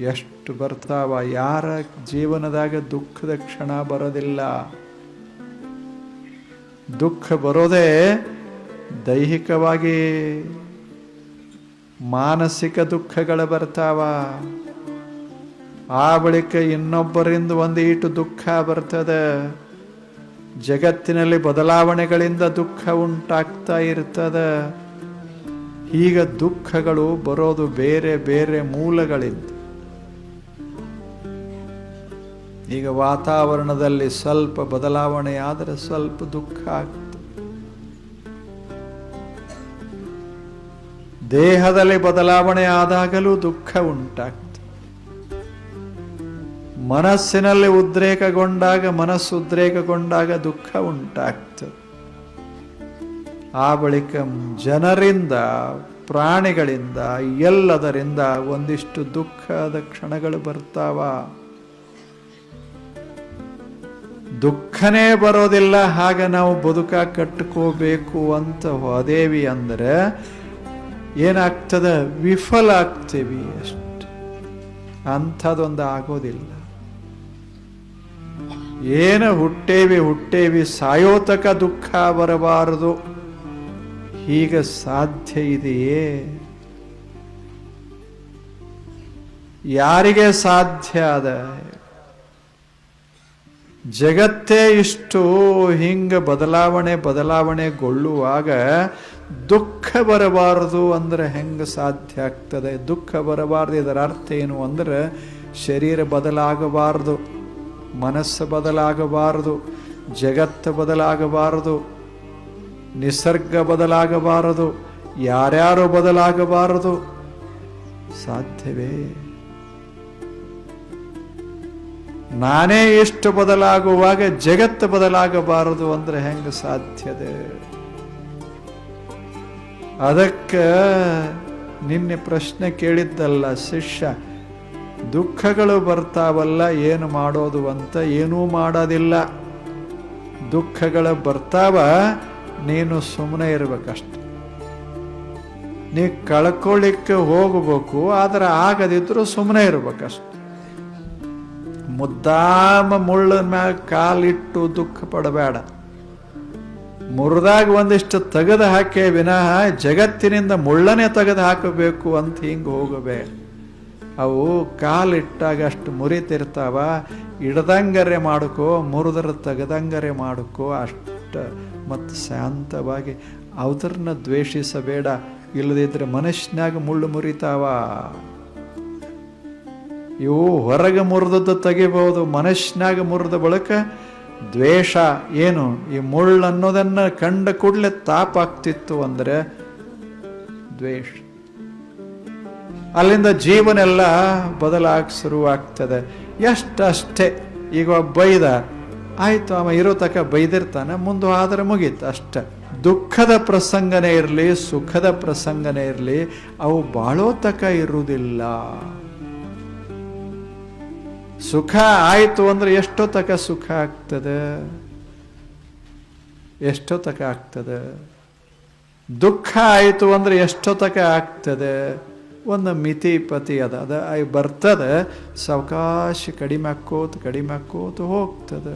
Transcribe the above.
ಎಷ್ಟು ಬರ್ತಾವ? ಯಾರ ಜೀವನದಾಗ ದುಃಖದ ಕ್ಷಣ ಬರೋದಿಲ್ಲ. ದುಃಖ ಬರೋದೇ ದೈಹಿಕವಾಗಿ ಮಾನಸಿಕ ದುಃಖಗಳು ಬರ್ತಾವ. ಆ ಬಳಿಕ ಇನ್ನೊಬ್ಬರಿಂದ ಒಂದು ದುಃಖ ಬರ್ತದೆ. ಜಗತ್ತಿನಲ್ಲಿ ಬದಲಾವಣೆಗಳಿಂದ ದುಃಖ ಉಂಟಾಗ್ತಾ ಇರ್ತದೆ. ಈಗ ದುಃಖಗಳು ಬರೋದು ಬೇರೆ ಬೇರೆ ಮೂಲಗಳಿಂದ. ಈಗ ವಾತಾವರಣದಲ್ಲಿ ಸ್ವಲ್ಪ ಬದಲಾವಣೆ ಆದರೆ ಸ್ವಲ್ಪ ದುಃಖ ಆಗ್ತದೆ. ದೇಹದಲ್ಲಿ ಬದಲಾವಣೆ ಆದಾಗಲೂ ದುಃಖ ಉಂಟಾಗ್ತದೆ. ಮನಸ್ಸಿನಲ್ಲಿ ಉದ್ರೇಕಗೊಂಡಾಗ ಮನಸ್ಸು ಉದ್ರೇಕಗೊಂಡಾಗ ದುಃಖ ಉಂಟಾಗ್ತದೆ. ಆ ಬಳಿಕ ಜನರಿಂದ, ಪ್ರಾಣಿಗಳಿಂದ, ಎಲ್ಲದರಿಂದ ಒಂದಿಷ್ಟು ದುಃಖದ ಕ್ಷಣಗಳು ಬರ್ತಾವ. ದುಃಖನೇ ಬರೋದಿಲ್ಲ, ಹಾಗ ನಾವು ಬದುಕ ಕಟ್ಕೋಬೇಕು ಅಂತ ಹೋದೇವಿ ಅಂದ್ರೆ ಏನಾಗ್ತದ? ವಿಫಲ ಆಗ್ತೀವಿ ಅಷ್ಟು. ಅಂಥದೊಂದು ಆಗೋದಿಲ್ಲ. ಏನು ಹುಟ್ಟೇವಿ ಹುಟ್ಟೇವಿ, ಸಾಯೋತಕ ದುಃಖ ಬರಬಾರದು. ಹೀಗೆ ಸಾಧ್ಯ ಇದೆಯೇ? ಯಾರಿಗೆ ಸಾಧ್ಯ ಅದ ಜಗತ್ತೇ ಇಷ್ಟು ಹಿಂಗ ಬದಲಾವಣೆ ಬದಲಾವಣೆಗೊಳ್ಳುವಾಗ ದುಃಖ ಬರಬಾರದು ಅಂದ್ರೆ ಹೆಂಗೆ ಸಾಧ್ಯ ಆಗ್ತದೆ? ದುಃಖ ಬರಬಾರದು, ಇದರ ಅರ್ಥ ಏನು ಅಂದ್ರೆ ಶರೀರ ಬದಲಾಗಬಾರದು, ಮನಸ್ಸು ಬದಲಾಗಬಾರದು, ಜಗತ್ತು ಬದಲಾಗಬಾರದು, ನಿಸರ್ಗ ಬದಲಾಗಬಾರದು, ಯಾರ್ಯಾರು ಬದಲಾಗಬಾರದು, ಸಾಧ್ಯವೇ? ನಾನೇ ಎಷ್ಟು ಬದಲಾಗುವಾಗ ಜಗತ್ತು ಬದಲಾಗಬಾರದು ಅಂದ್ರೆ ಹೆಂಗೆ ಸಾಧ್ಯದೆ ಅದಕ್ಕೆ ನಿನ್ನೆ ಪ್ರಶ್ನೆ ಕೇಳಿದ್ದಲ್ಲ, ಶಿಷ್ಯ, ದುಃಖಗಳು ಬರ್ತಾವಲ್ಲ, ಏನು ಮಾಡೋದು ಅಂತ? ಏನೂ ಮಾಡೋದಿಲ್ಲ. ದುಃಖಗಳು ಬರ್ತಾವ, ನೀನು ಸುಮ್ಮನೆ ಇರಬೇಕಷ್ಟೆ. ನೀ ಕಳ್ಕೊಳ್ಳಿಕ್ಕೆ ಹೋಗಬೇಕು, ಆದ್ರೆ ಆಗದಿದ್ರು ಸುಮ್ಮನೆ ಇರ್ಬೇಕಷ್ಟೆ. ಮುದ್ದಾಮ ಮುಳ್ಳನ ಮ್ಯಾಗ ಕಾಲಿಟ್ಟು ದುಃಖ ಪಡಬೇಡ. ಮುರಿದಾಗ ಒಂದಿಷ್ಟು ತೆಗೆದು ಹಾಕೇ ವಿನಃ ಜಗತ್ತಿನಿಂದ ಮುಳ್ಳನೆ ತೆಗೆದು ಹಾಕಬೇಕು ಅಂತ ಹಿಂಗೆ ಹೋಗಬೇಡ. ಅವು ಕಾಲಿಟ್ಟಾಗ ಅಷ್ಟು ಮುರಿತಿರ್ತಾವ ಇಡದಂಗರೆ ಮಾಡಕೋ, ಮುರಿದ್ರೆ ತೆಗೆದಂಗರೆ ಮಾಡಕೋ, ಅಷ್ಟ ಮತ್ತು ಶಾಂತವಾಗಿ ಅವ್ರನ್ನ ದ್ವೇಷಿಸಬೇಡ. ಇಲ್ಲದಿದ್ರೆ ಮನುಷ್ಯನಾಗ ಮುಳ್ಳು ಮುರಿತಾವ. ಇವು ಹೊರಗೆ ಮುರಿದದ್ದು ತೆಗಿಬಹುದು ಮನುಷ್ಯನಾಗ ಮುರಿದ ಬಳಿಕ ದ್ವೇಷ ಏನು? ಈ ಮುಳ್ಳು ಅನ್ನೋದನ್ನ ಕಂಡ ಕೂಡಲೇ ತಾಪ ಆಗ್ತಿತ್ತು ಅಂದ್ರೆ ದ್ವೇಷ. ಅಲ್ಲಿಂದ ಜೀವನೆಲ್ಲ ಬದಲಾಗ ಶುರುವಾಗ್ತದೆ. ಎಷ್ಟಷ್ಟೇ ಈಗ ಬೈದ, ಆಯಿತು ಅವ ಇರೋ ತಕ ಬೈದಿರ್ತಾನೆ, ಮುಂದೆ ಆದ್ರೆ ಮುಗೀತು ಅಷ್ಟೆ. ದುಃಖದ ಪ್ರಸಂಗನೇ ಇರಲಿ, ಸುಖದ ಪ್ರಸಂಗನೇ ಇರಲಿ, ಅವು ಬಾಳೋ ತಕ ಇರುವುದಿಲ್ಲ. ಸುಖ ಆಯಿತು ಅಂದ್ರೆ ಎಷ್ಟೋ ತಕ ಸುಖ ಆಗ್ತದೆ? ಎಷ್ಟೋ ತಕ ಆಗ್ತದೆ? ದುಃಖ ಆಯಿತು ಅಂದ್ರೆ ಎಷ್ಟೋ ತಕ ಆಗ್ತದೆ? ಒಂದು ಮಿತಿ ಪತಿ ಅದ ಅದ ಬರ್ತದೆ, ಸಾವಕಾಶ ಕಡಿಮೆ ಹಾಕೋತು ಕಡಿಮೆ ಹಾಕೋತು ಹೋಗ್ತದೆ.